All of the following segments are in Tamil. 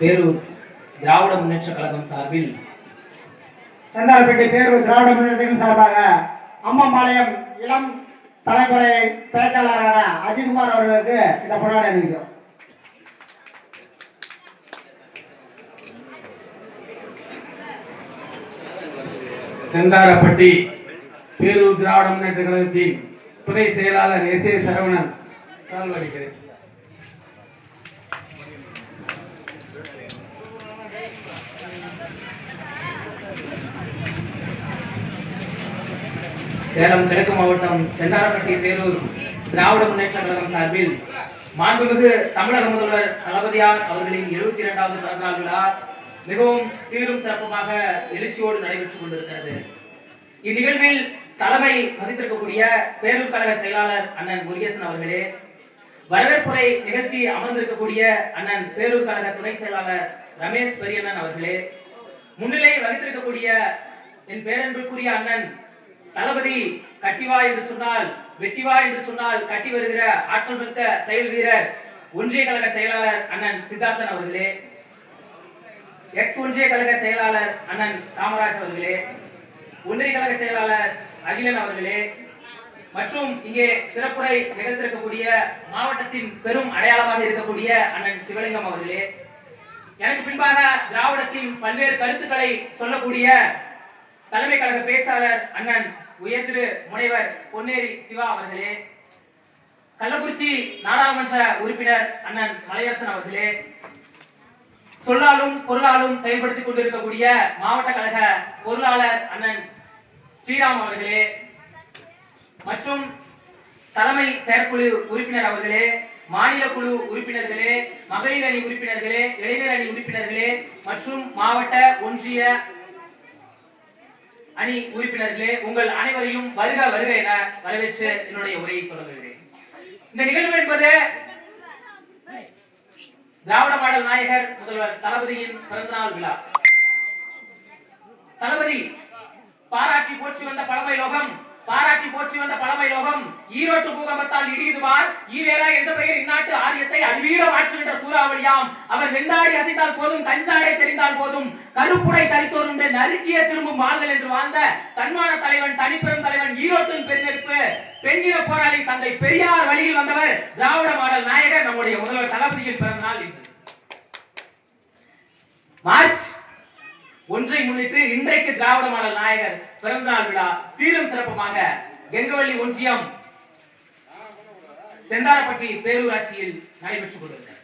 பேரூர் திராவிட முன்னேற்ற கழகம் சார்பில் செந்தாரப்பேட்டை பேரூர் திராவிட முன்னேற்றத்தின் சார்பாக அம்மம்பாளையம் இளம் தலைமுறை பேச்சாளரான அஜித்குமார் அவர்களுக்கு இந்த பொன்னாடை அணிவிக்கும் செந்தாரப்பட்டி பேரூர் திராவிட முன்னேற்ற கழகத்தின் துணை செயலாளர் எஸ் ஏ சரவணன் சால்வடிக்கிறேன் சேலம் கிழக்கு மாவட்டம் செந்தாரப்பட்டி பேரூர் திராவிட முன்னேற்ற கழகம் சார்பில் மாண்புமிகு தமிழக முதல்வர் தளபதியார் அவர்களின் எழுபத்தி இரண்டாவது பிறந்தநாள் விழா மிகவும் சீரும் சிறப்புமாக எழுச்சியோடு நடைபெற்றுக் கொண்டிருக்கிறது. இந்நிகழ்வில் தலைமை வகித்திருக்கக்கூடிய பேரூர் கழக செயலாளர் அண்ணன் முருகேசன் அவர்களே வரவேற்புரை நிகழ்த்தி அமர்ந்திருக்கக்கூடிய அண்ணன் பேரூர் கழக துணை செயலாளர் ரமேஷ் பெரியண்ணன் அவர்களே முன்னிலை வகித்திருக்கக்கூடிய என் பேரன்புக்குரிய அண்ணன் தளபதி கட்டிவா என்று சொன்னால் வெட்டிவா என்று சொன்னால் கட்டி வருகிற ஆற்றல் மிக்க செயல் வீரர் ஒன்றிய கழக செயலாளர் அண்ணன் சித்தார்த்தன் அவர்களே. எக்ஸ் ஒன்றிய கழக செயலாளர் அண்ணன் காமராஜ் அவர்களே. ஒன்றிய கழக செயலாளர் அகிலன் அவர்களே. மற்றும் இங்கே சிறப்புரை நிகழ்த்திருக்கக்கூடிய மாவட்டத்தின் பெரும் அடையாளமாக இருக்கக்கூடிய அண்ணன் சிவலிங்கம் அவர்களே. எனக்கு பின்பாக திராவிடத்தின் பல்வேறு கருத்துக்களை சொல்லக்கூடிய தலைமை கழக பேச்சாளர் அண்ணன் உயர்திரு முனைவர் பொன்னேரி சிவா அவர்களே கள்ளக்குறிச்சி நாடாளுமன்ற உறுப்பினர் அண்ணன் மலையரசன் அவர்களே சொல்லாலும் பொருளாலும் செயல்படுத்திக் கொண்டிருக்கக்கூடிய மாவட்ட கழக பொருளாளர் அண்ணன் ஸ்ரீராம் அவர்களே மற்றும் தலைமை செயற்குழு உறுப்பினர் அவர்களே மாநில குழு உறுப்பினர்களே மகளிர் அணி உறுப்பினர்களே இளைஞர் அணி உறுப்பினர்களே மற்றும் மாவட்ட ஒன்றிய அணி உறுப்பினர்களே உங்கள் அனைவரையும் வருக வருக என வரவேற்று என்னுடைய உரையை தொடங்குகிறேன். இந்த நிகழ்வு என்பது திராவிட மாடல் நாயகர் முதல்வர் தளபதியின் பிறந்தநாள் விழா. தளபதி பாராட்டி போற்றி வந்த பழமை லோகம் பாராட்டி போற்றி வந்த பழமை லோகம். ஈரோட்டு பூகம்பத்தால் இடியுதுவார் ஈவேரா என்ற பெயர் இந்நாட்டு ஆரியத்தை அழிவீட மாற்றுகின்ற சூறாவளியாம். அவர் வெந்தாடி அசைத்தால் போதும் கஞ்சாடை தெரிந்தால் போதும். கருப்புடை தரித்தோருண்டு நறுக்கிய திரும்பும் வாழ்தல் என்று வாழ்ந்த தன்மான தலைவன் தனிப்பெரும் தலைவன் ஈரோட்டின் பெருநெருப்பு. பெண்ணின போராளி தந்தை பெரியார் வழியில் வந்தவர் திராவிட மாடல் நாயகர் நம்முடைய முதல்வர் தளபதியில் பிறந்த நாள் இன்று. மார்ச் ஒன்றை முன்னிட்டு இன்றைக்கு திராவிட மாடல் நாயகர் பிறந்தநாள் விழா சீரும் சிறப்புமாக கெங்கவள்ளி ஒன்றியம் செந்தாரப்பட்டி பேரூராட்சியில் நடைபெற்றுக் கொண்டிருக்கிறது.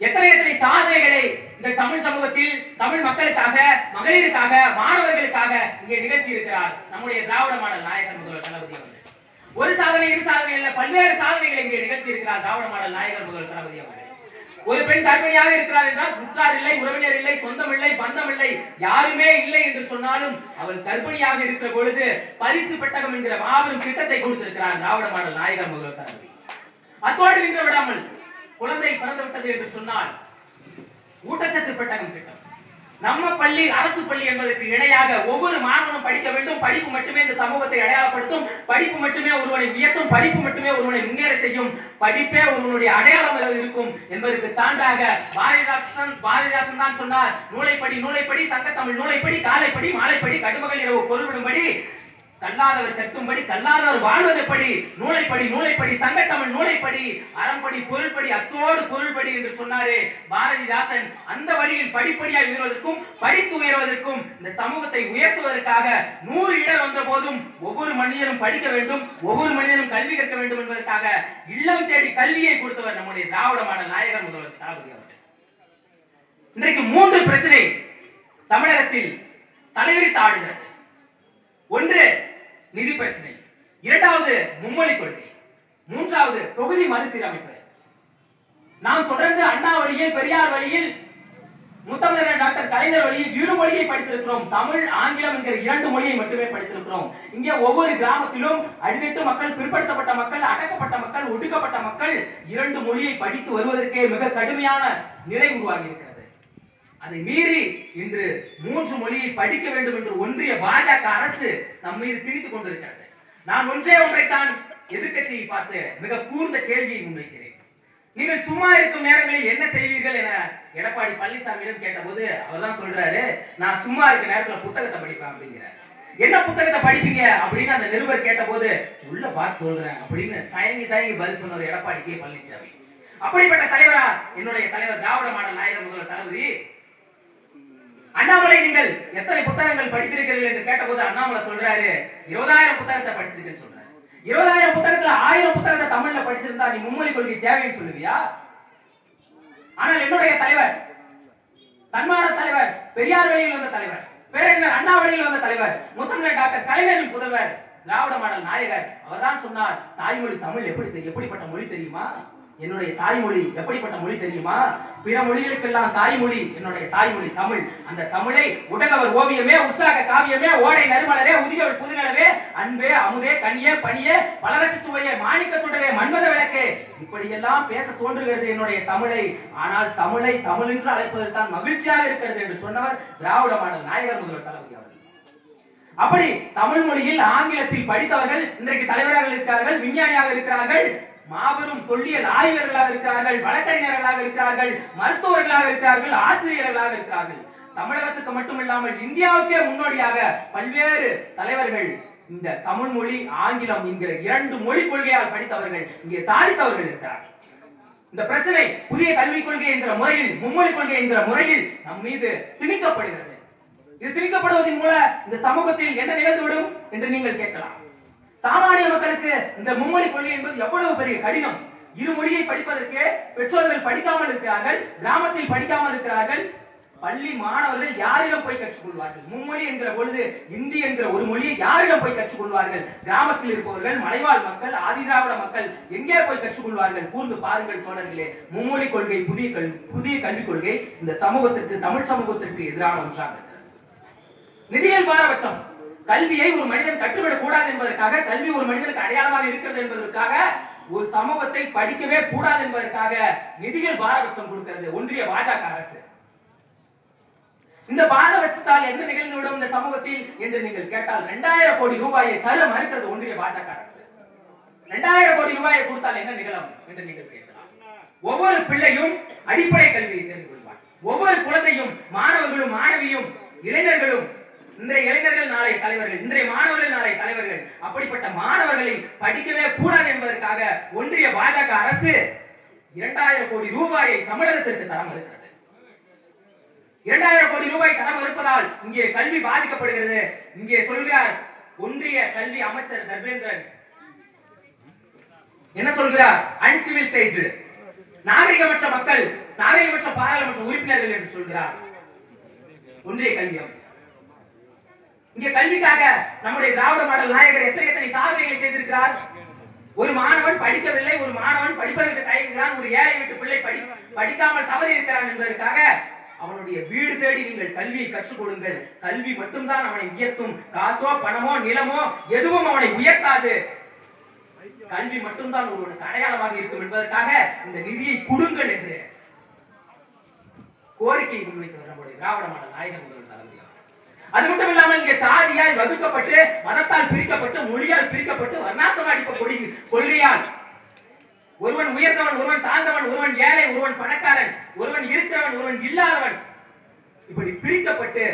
எத்தனை எத்தனை சாதனைகளை இந்த தமிழ் சமூகத்தில் தமிழ் மக்களுக்காக மகளிருக்காக மாணவர்களுக்காக இங்கே நிகழ்த்தி இருக்கிறார் நம்முடைய திராவிட மாடல் நாயகர் முதல்வர் தளபதி அவர்கள். ஒரு சாதனை இரு சாதனை இல்ல பல்வேறு சாதனைகளை இங்கே நிகழ்த்தி இருக்கிறார் திராவிட மாடல் நாயகர் முதல்வர் தளபதி அவர்கள். ஒரு பெண் கர்ப்பிணியாக இருக்கிறார் என்றால் சுற்றார் இல்லை உறவினர் இல்லை சொந்தம் இல்லை பந்தம் இல்லை யாருமே இல்லை என்று சொன்னாலும் அவள் கர்ப்பிணியாக இருக்கிற பொழுது பரிசு பெட்டகம் என்கிற மாபெரும் திட்டத்தை கொடுத்திருக்கிறார் திராவிட மாடல் நாயகர் முதல்வர் தளபதி அத்தோடு நின்று விடாமல் குழந்தை பிறந்து விட்டது என்று சொன்னால் ஊட்டச்சத்து பெட்டகம் திட்டம். நம்ம பள்ளி அரசு பள்ளி என்பதற்கு இணையாக ஒவ்வொரு மாணவனும் படிக்க வேண்டும். படிப்பு மட்டுமே இந்த சமூகத்தை அடையாளப்படுத்தும். படிப்பு மட்டுமே ஒருவனை உயர்த்தும். படிப்பு மட்டுமே ஒருவனை முன்னேற செய்யும். படிப்பே ஒருவனுடைய அடையாளம் இருக்கும் என்பதற்கு சான்றாக பாரதிதாசன் பாரதிதாசன் தான் சொன்னார். நூலைப்படி நூலைப்படி சங்கத்தமிழ் நூலைப்படி காலைப்படி மாலைப்படி கடுமகள் இரவு பொருள்படும்படி கல்லாதவர் கற்கும்படி கல்லாதவர் வாழ்வது எப்படி நூலைப்படி நூலைப்படி சங்கத்தமிழ் நூலைப்படி அறம்படி பொருள்படி அத்தோடு பொருள்படி என்று சொன்னாரே பாரதிதாசன். அந்த வழியில் படிப்படியாக உயர்வதற்கும் படித்து உயர்வதற்கும் இந்த சமூகத்தை உயர்த்துவதற்காக நூறு இடம் வந்த போதும் ஒவ்வொரு மனிதனும் படிக்க வேண்டும் ஒவ்வொரு மனிதனும் கல்வி கற்க வேண்டும் என்பதற்காக இல்லம் தேடி கல்வியை கொடுத்தவர் நம்முடைய திராவிட மாடல் நாயகர் முதல்வர் தளபதி அவர்கள். இன்றைக்கு மூன்று பிரச்சனை தமிழகத்தில் தலைவிரித்து ஆடுகிறது. ஒன்று நிதி பிரச்சனை. இரண்டாவது மும்மொழி கொள்கை. மூன்றாவது தொகுதி மறுசீரமைப்பு. நாம் தொடர்ந்து அண்ணா வழியில் பெரியார் வழியில் முத்தமிழர் டாக்டர் கலைஞர் வழியில் இரு மொழியை படித்திருக்கிறோம். தமிழ் ஆங்கிலம் என்கிற இரண்டு மொழியை மட்டுமே படித்திருக்கிறோம். இங்கே ஒவ்வொரு கிராமத்திலும் அடித்தட்டு மக்கள் பிற்படுத்தப்பட்ட மக்கள் அடக்கப்பட்ட மக்கள் ஒடுக்கப்பட்ட மக்கள் இரண்டு மொழியை படித்து வருவதற்கே மிக கடுமையான நிலை உருவாகி இருக்கிறது. அதை மீறி இன்று மூன்று மொழியை படிக்க வேண்டும் என்று ஒன்றிய பாஜக அரசு நம் மீது திணித்துக் கொண்டிருக்கிறது. நான் ஒன்றே ஒன்றைத்தான் எதிர்க்கட்சியை பார்த்து மிக கூர்ந்த கேள்வியை முன்வைக்கிறேன். நீங்கள் சும்மா இருக்கும் நேரங்களில் என்ன செய்வீர்கள் என எடப்பாடி பழனிசாமியிடம் கேட்டபோது அவர் தான் சொல்றாரு நான் சும்மா இருக்க நேரத்துல புத்தகத்தை படிப்பேன் அப்படிங்கிறார். என்ன புத்தகத்தை படிப்பீங்க? அப்படின்னு அந்த நிருபர் கேட்டபோது உள்ள பார்த்து சொல்றேன் அப்படின்னு தயங்கி தயங்கி பதில் சொன்னது எடப்பாடி கே பழனிசாமி. அப்படிப்பட்ட தலைவரா என்னுடைய தலைவர் திராவிட மாடல் நாயகர் முதல்வர் தளபதி அண்ணாமலை நீங்கள் எத்தனை புத்தகங்கள் படித்திருக்கிறீர்கள் என்று கேட்டபோது அண்ணாமலை சொல்றாரு இருபதாயிரம் புத்தகத்தை படிச்சிருக்கேன்னு சொல்றாரு. இருபதாயிரம் புத்தகத்துல ஆயிரம் புத்தகத்தை தமிழ்ல படிச்சிருந்தா நீ மும்மொழி கொள்கை தேவைன்னு சொல்லுவியா? ஆனால் என்னுடைய தலைவர் தன்மான தலைவர் பெரியார் வழியில் வந்த தலைவர் பேரறிஞர் அண்ணா வழியில் வந்த தலைவர் முதன்மை டாக்டர் கலைஞரின் புதல்வர் திராவிட மாடல் நாயகர் அவர்தான் சொன்னார் தாய்மொழி தமிழ் எப்படி எப்படிப்பட்ட மொழி தெரியுமா? என்னுடைய தாய்மொழி எப்படிப்பட்ட மொழி தெரியுமா? பிற மொழிகளுக்கெல்லாம் தாய்மொழி என்னுடைய தாய்மொழி தமிழ். அந்த தமிழை உடகவர் ஓவியமே உற்சாக காவியமே ஓடை நறுமலரே உதியவள் புதுநலவே அன்பே அமுதே கனியே பணியே பலரட்சி சுவையே மாணிக்க சுடரே மன்மத விளக்கே. இப்படியெல்லாம் பேச தோன்றுகிறது என்னுடைய தமிழை. ஆனால் தமிழை தமிழ் என்று அழைப்பதில் தான் மகிழ்ச்சியாக இருக்கிறது என்று சொன்னவர் திராவிட மாடல் நாயகர் முதல்வர் தளபதி அவர்கள். அப்படி தமிழ் மொழியில் ஆங்கிலத்தில் படித்தவர்கள் இன்றைக்கு தலைவராக இருக்கிறார்கள் விஞ்ஞானியாக இருக்கிறார்கள் மாபெரும் தொல்லியல் ஆய்வர்களாக இருக்கிறார்கள் வழக்கறிஞர்களாக இருக்கிறார்கள் மருத்துவர்களாக இருக்கிறார்கள் ஆசிரியர்களாக இருக்கிறார்கள். தமிழகத்துக்கு மட்டுமில்லாமல் இந்தியாவுக்கே முன்னோடியாக பல்வேறு தலைவர்கள் இந்த தமிழ் மொழி ஆங்கிலம் என்கிற இரண்டு மொழி கொள்கையால் படித்தவர்கள் இங்கே சாதித்தவர்கள் இருக்கிறார்கள். இந்த பிரச்சனை புதிய கல்விக் கொள்கை என்கிற முறையில் மும்மொழி கொள்கை என்கிற முறையில் நம் மீது திணிக்கப்படுகிறது. இது திணிக்கப்படுவதன் மூலம் இந்த சமூகத்தில் என்ன நிகழ்ந்துவிடும் என்று நீங்கள் கேட்கலாம். சாமானிய மக்களுக்கு இந்த மும்மொழி கொள்கை என்பது எவ்வளவு பெரிய கடினம்? இரு மொழியை படிப்பதற்கு பெற்றோர்கள் படிக்காமல் இருக்கிறார்கள் கிராமத்தில் படிக்காமல் இருக்கிறார்கள். பள்ளி மாணவர்கள் யாரிடம் போய் கற்றுக்கொள்வார்கள் மும்மொழி என்கிற பொழுது இந்தி என்கிற ஒரு மொழியை யாரிடம் போய் கற்றுக்கொள்வார்கள் கிராமத்தில் இருப்பவர்கள் மலைவாழ் மக்கள் ஆதிதிராவிட மக்கள் எங்கே போய் கற்றுக்கொள்வார்கள் கூர்ந்து பாருங்கள் தோழர்களே மும்மொழி கொள்கை புதிய கல் புதிய கல்விக் கொள்கை இந்த சமூகத்திற்கு தமிழ் சமூகத்திற்கு எதிரான ஒன்றாக நிதியின் பாரபட்சம். கல்வியை ஒரு மனிதன் கற்றுவிடக் கூடாது என்பதற்காக கல்வி ஒரு மனிதனுக்கு அடையாளமாக இருக்கிறது என்பதற்காக ஒரு சமூகத்தை படிக்கவே கூடாது என்பதற்காக நிதியில் பாரபட்சம் கொடுக்கிறது ஒன்றிய பாஜக அரசு. இந்த பாரபட்சத்தால் என்ன நிகழ்ந்துவிடும் இந்த சமூகத்தில் என்று நீங்கள் கேட்டால் இரண்டாயிரம் கோடி ரூபாயை தர மறுக்கிறது ஒன்றிய பாஜக அரசு. இரண்டாயிரம் கோடி ரூபாயை கொடுத்தால் என்ன நிகழும் என்று நீங்கள் கேட்கலாம். ஒவ்வொரு பிள்ளையும் அடிப்படை கல்வியை தெரிந்து கொள்வார். ஒவ்வொரு குழந்தையும் மாணவர்களும் மாணவியும் இளைஞர்களும் இன்றைய இளைஞர்கள் நாளை தலைவர்கள் இன்றைய மாணவர்கள் நாளை தலைவர்கள். அப்படிப்பட்ட மாணவர்களை படிக்கவே கூடாது என்பதற்காக ஒன்றிய பாஜக அரசு இரண்டாயிரம் கோடி ரூபாயை தமிழகத்திற்கு தர மறுக்கிறது. இரண்டாயிரம் கோடி ரூபாய் தர மறுப்பதால் இங்கே கல்வி பாதிக்கப்படுகிறது. இங்கே சொல்கிறார் ஒன்றிய கல்வி அமைச்சர் தர்மேந்திரன். என்ன சொல்கிறார்? அன்சிவிலைஸ்டு நாகரிகமற்ற மக்கள் நாகரிகமற்ற பாராளுமன்ற உறுப்பினர்கள் என்று சொல்கிறார். ஒன்றிய கல்வி அமைச்சர். இங்க கல்விக்காக நம்முடைய திராவிட மாடல் நாயகர் எத்தனை எத்தனை சாதனைகளை செய்திருக்கிறார்? ஒரு மாணவன் படிக்கவில்லை ஒரு மாணவன் படிப்பதற்கு தயங்குகிறான் ஒரு ஏழை வீட்டு பிள்ளை படி படிக்காமல் தவறி இருக்கிறான் என்பதற்காக அவனுடைய வீடு தேடி நீங்கள் கல்வியை கற்றுக் கொடுங்கள். கல்வி மட்டும்தான் அவனை உயர்த்தும். காசோ பணமோ நிலமோ எதுவும் அவனை உயர்த்தாது. கல்வி மட்டும்தான் ஒருவனுக்கு அடையாளமாக இருக்கும் என்பதற்காக இந்த நிதியை கொடுங்கள் என்று கோரிக்கை முன்வைத்தவர் நம்முடைய திராவிட மாடல் நாயகன் அது மட்டும் இல்லாமல் இங்கே சாதியால் வகுக்கப்பட்டு மதத்தால் பிரிக்கப்பட்டு மொழியால் பிரிக்கப்பட்டு வர்ணாசம் அடிப்ப கொடி கொள்கையால். ஒருவன் உயர்ந்தவன் ஒருவன் தாழ்ந்தவன் ஒருவன் ஏழை ஒருவன் பணக்காரன் ஒருவன் இருக்கிறவன் ஒருவன் இல்லாதவன். இப்படி பிரிக்கப்பட்டு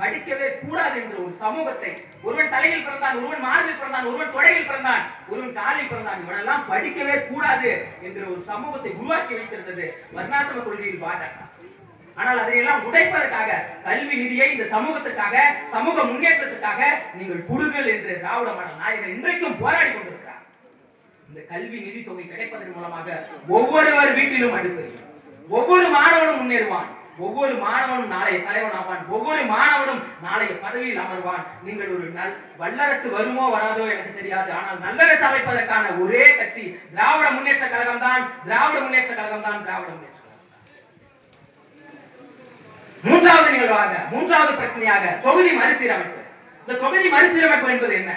படிக்கவே கூடாது என்ற ஒரு சமூகத்தை. ஒருவன் தலையில் பிறந்தான் ஒருவன் மார்பில் பிறந்தான் ஒருவன் தொடையில் பிறந்தான் ஒருவன் காலில் பிறந்தான். இவனெல்லாம் படிக்கவே கூடாது என்ற ஒரு சமூகத்தை உருவாக்கி வைத்திருந்தது வர்ணாசிரம கொள்கையில் பாஜக. ஆனால் அதையெல்லாம் உடைப்பதற்காக கல்வி நிதியை இந்த சமூகத்திற்காக சமூக முன்னேற்றத்திற்காக நீங்கள் கொடுங்கள் என்று திராவிட மாடல் நாயகர் இன்றைக்கும் போராடி கொண்டிருக்கிறார். இந்த கல்வி நிதி தொகை கிடைப்பதன் மூலமாக ஒவ்வொருவர் வீட்டிலும் அடுப்பு ஒவ்வொரு மாணவனும் முன்னேறுவான். ஒவ்வொரு மாணவனும் நாளைய தலைவன் ஆவான். ஒவ்வொரு மாணவனும் நாளைய பதவியில் அமர்வான். நீங்கள் ஒரு நல் வல்லரசு வருமோ வராதோ எனக்கு தெரியாது. ஆனால் நல்லரசு அமைப்பதற்கான ஒரே கட்சி திராவிட முன்னேற்ற கழகம் தான் திராவிட முன்னேற்ற கழகம் தான் திராவிட முன்னேற்ற மூன்றாவது நிகழ்வாக மூன்றாவது பிரச்சனையாக தொகுதி மறுசீரமைப்பு. இந்த தொகுதி மறுசீரமைப்பு என்பது என்ன?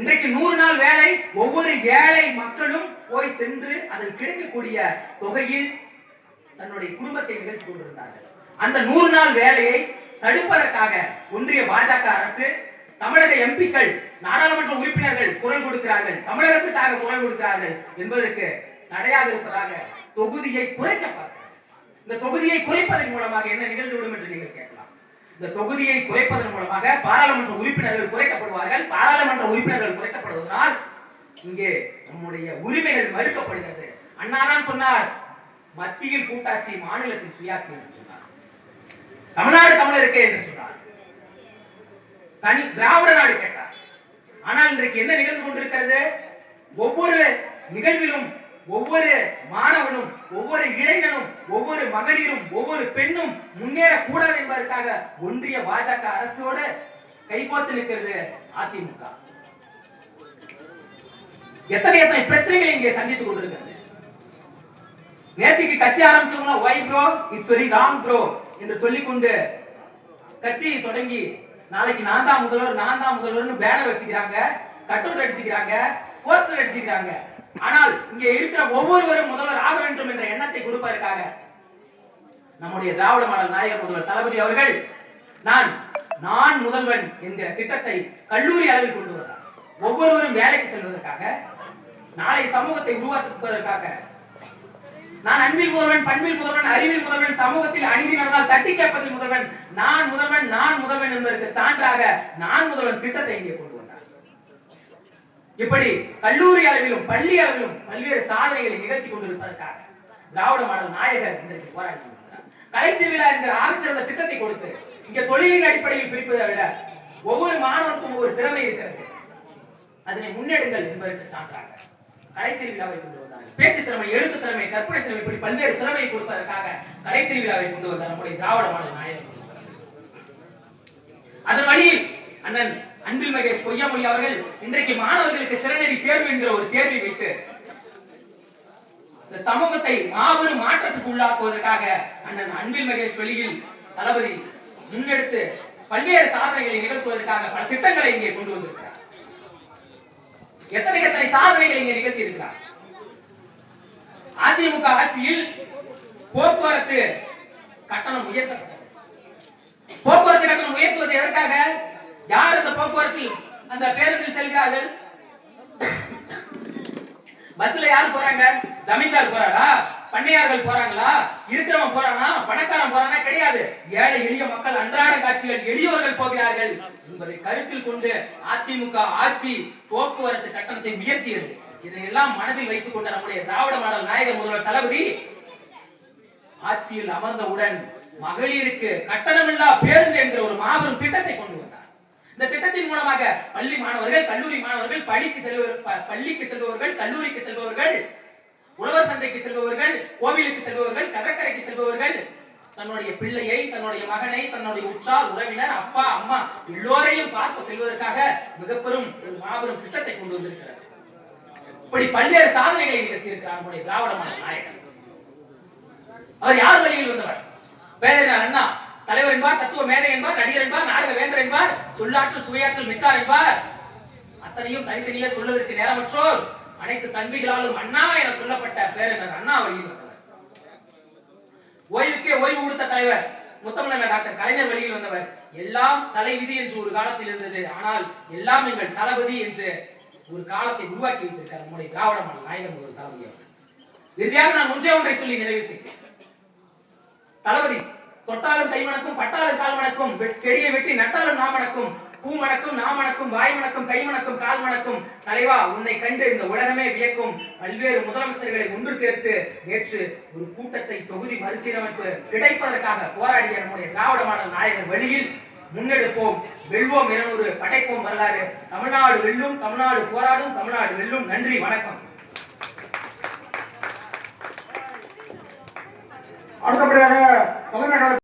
இன்றைக்கு நூறு நாள் வேலை ஒவ்வொரு ஏழை மக்களும் போய் சென்று அதில் கிடைக்கக்கூடிய தொகையில் தன்னுடைய குடும்பத்தை நிகழ்த்தி கொண்டிருந்தார்கள். அந்த நூறு நாள் வேலையை தடுப்பதற்காக ஒன்றிய பாஜக அரசு தமிழக எம்பிக்கள் நாடாளுமன்ற உறுப்பினர்கள் குரல் கொடுக்கிறார்கள். தமிழகத்துக்காக குரல் கொடுக்கிறார்கள் என்பதற்கு தடையாக இருப்பதாக தொகுதியை குறைக்கப்பட்ட இந்த தொகுதியை குறைப்பதன் மூலமாக என்ன நிகழ்ந்துவிடும் என்று நீங்கள் கேட்கலாம். இந்த தொகுதியை குறைப்பதன் மூலமாக பாராளுமன்ற உறுப்பினர்கள் குறைக்கப்படுவார்கள். பாராளுமன்ற உறுப்பினர்கள் குறைக்கப்படுவதனால் இங்கே நம்முடைய உரிமைகள் மறுக்கப்படுகிறது. அண்ணாதான் சொன்னார் மத்தியில் கூட்டாட்சி மாநிலத்தில் சுயாட்சி என்று சொன்னார். தமிழ்நாடு தமிழருக்கே என்று சொன்னார். தனி திராவிட நாடு கேட்டார். ஆனால் இன்றைக்கு என்ன நிகழ்ந்து கொண்டிருக்கிறது? ஒவ்வொரு நிகழ்விலும் ஒவ்வொரு மாணவனும் ஒவ்வொரு இளைஞனும் ஒவ்வொரு மகளிரும் ஒவ்வொரு பெண்ணும் முன்னேற கூடாது என்பதற்காக ஒன்றிய பாஜக அரசோடு கைகோத்து நிற்கிறது அதிமுக. எத்தனை எத்தனை பிரச்சனைகளை இங்கே சந்தித்துக் கொண்டிருக்கிறது? நேற்றுக்கு கட்சி ஆரம்பிச்சவங்களா why bro it's very wrong bro என்று சொல்லிக்கொண்டு கட்சியை தொடங்கி நாளைக்கு நான் தான் முதல்வர் நான் தான் முதல்வர்னு பேனர் வச்சுக்கிறாங்க கட்டவுட் அடிச்சுக்கிறாங்க போஸ்டர் அடிச்சுக்கிறாங்க. ஆனால் இங்கே இருக்கிற ஒவ்வொருவரும் முதல்வர் ஆக வேண்டும் என்ற எண்ணத்தை கொடுப்பதற்காக நம்முடைய திராவிட மாடல் நாயகர் முதல்வர் தளபதி அவர்கள் நான் நான் முதல்வன் என்கிற திட்டத்தை கல்லூரி அளவில் கொண்டு வந்தார் ஒவ்வொருவரும் வேலைக்கு செல்வதற்காக நாளை சமூகத்தை உருவாக்குவதற்காக. நான் அன்பில் முதல்வன் பண்பில் முதல்வன் அறிவில் முதல்வன் சமூகத்தில் அநீதி நடந்தால் தட்டி கேட்பதில் முதல்வன் நான் முதல்வன் நான் முதல்வன் என்பதற்கு சான்றாக நான் முதல்வன் திட்டத்தை இங்கே கொண்டு இப்படி கல்லூரி அளவிலும் பள்ளி அளவிலும் பல்வேறு சாதனைகளை நிகழ்த்தி கொண்டிருப்பதற்காக திராவிட மாடல் நாயகர் இன்றைக்கு போராடி கொண்டிருக்கிறார் கலை திருவிழா என்கிற ஆகச்சிறந்த திட்டத்தை கொடுத்து இங்கே தொழிலின் அடிப்படையில் பிரிப்பதை விட ஒவ்வொரு மாணவனுக்கும் ஒவ்வொரு திறமை இருக்கிறது. அதனை முன்னெடுங்கள் என்பதற்கு சான்றாக கலை திருவிழாவை கொண்டு வந்தார்கள். பேச்சு திறமை எழுத்து திறமை கற்பனை திறமை இப்படி பல்வேறு திறமையை கொடுப்பதற்காக கலை திருவிழாவை கொண்டு வந்தார் நம்முடைய திராவிட மாடல் நாயகர் அதன் வழியில் அண்ணன் அன்பில் மகேஷ் பொய்யாமொழி அவர்கள் இன்றைக்கு மாணவர்களுக்கு திறனறி தேர்வு என்கிற ஒரு தேர்வை வைத்து இந்த சமூகத்தை மாபெரும் மாற்றத்துக்கு உள்ளாக்குவதற்காக அண்ணன் அன்பில் மகேஷ் வெளியில் தளபதி முன்னெடுத்து பல்வேறு சாதனைகளை நிகழ்த்துவதற்காக பல திட்டங்களை இங்கே கொண்டு வந்திருக்கிறார். எத்தனை எத்தனை சாதனைகளை இங்கே நிகழ்த்தி இருக்கிறார் அதிமுக ஆட்சியில் போக்குவரத்து கட்டணம் உயர்த்த போக்குவரத்து கட்டணம் உயர்த்துவது எதற்காக? யார் அந்த போக்குவரத்தில் அந்த பேருந்தில் செல்கிறார்கள்? பஸ்ல யார் போறாங்க? ஜமீன்தார் போறாரா? பண்ணையார்கள் போறாங்களா? இருக்கிறவன் போறானா? பணக்காரன் போறானா? கிடையாது. ஏழை எளிய மக்கள் அன்றாட காட்சிகள் எளியவர்கள் போகிறார்கள் என்பதை கருத்தில் கொண்டு அதிமுக ஆட்சி போக்குவரத்து கட்டணத்தை உயர்த்தியது. இதையெல்லாம் மனதில் வைத்துக் கொண்ட நம்முடைய திராவிட மாடல் நாயகர் முதல்வர் தளபதி ஆட்சியில் அமர்ந்தவுடன் மகளிருக்கு கட்டணமில்லா பேருந்து என்ற ஒரு மாபெரும் திட்டத்தை கொண்டு வந்தார். இந்த திட்டத்தின் மூலமாக பள்ளி மாணவர்கள் கல்லூரி மாணவர்கள் பள்ளிக்கு செல்பவர்கள் பள்ளிக்கு செல்பவர்கள் கல்லூரிக்கு செல்பவர்கள் உழவர் சந்தைக்கு செல்பவர்கள் கோவிலுக்கு செல்பவர்கள் கடற்கரைக்கு செல்பவர்கள் தன்னுடைய பிள்ளையை தன்னுடைய மகனை தன்னுடைய உற்றார் உறவினர் அப்பா அம்மா எல்லோரையும் பார்த்து செல்வதற்காக மிகப்பெரும் ஒரு மாபெரும் திட்டத்தை கொண்டு வந்திருக்கிறார். இப்படி பல்வேறு சாதனைகளை நிகழ்த்தியிருக்கிறார் நம்முடைய திராவிட மாடல் நாயகர். அவர் யார் வழியில் வந்தவர்? பேரறிஞர் அண்ணா. தலைவர் என்பார் தத்துவ மேதை என்பார் நடிகர் என்பார் நாடக வேந்தர் என்பார் சொல்லாற்றல் சுவையாற்றல் மிக்கார் என்பார் அத்தனையும் தனித்தனியே சொல்வதற்கு நேரமற்றோர் அனைத்து தன்மைகளாலும் அண்ணா என சொல்லப்பட்ட பேரறிஞர் அண்ணா வழியில் வந்தவர். ஓய்வுக்கே ஓய்வு கொடுத்த தலைவர் முத்தமிழர் டாக்டர் கலைஞர் வழியில் வந்தவர். எல்லாம் தலைவிதி என்று ஒரு காலத்தில் இருந்தது. ஆனால் எல்லாம் எங்கள் தளபதி என்று ஒரு காலத்தை உருவாக்கி வைத்திருக்கார் நம்முடைய திராவிட மாடல் நாயகர் ஒரு தளபதி இறுதியாக நான் ஒன்றே ஒன்றை சொல்லி நிறைவு செய்கிறேன். தளபதி தொட்டாலும் கைமணக்கும் பட்டாலும் கால் மணக்கும் செடியை வெட்டி நட்டாலும் நாமணக்கும் பூ மணக்கும் நாமணக்கும் வாய் மணக்கும் கை மணக்கும் கால் மணக்கும். தலைவா உன்னை கண்டு இந்த உலகமே வியக்கும். பல்வேறு முதலமைச்சர்களை ஒன்று சேர்த்து நேற்று ஒரு கூட்டத்தை தொகுதி மறுசீரமைப்பு கிடைப்பதற்காக போராடிய நம்முடைய திராவிட மாடல் நாயகர் வழியில் முன்னெடுப்போம். வெல்வோம் இருநூறு படைப்போம் வரலாறு. தமிழ்நாடு வெல்லும் தமிழ்நாடு போராடும் தமிழ்நாடு வெல்லும். நன்றி வணக்கம். அடுத்தபடியாக தலைமை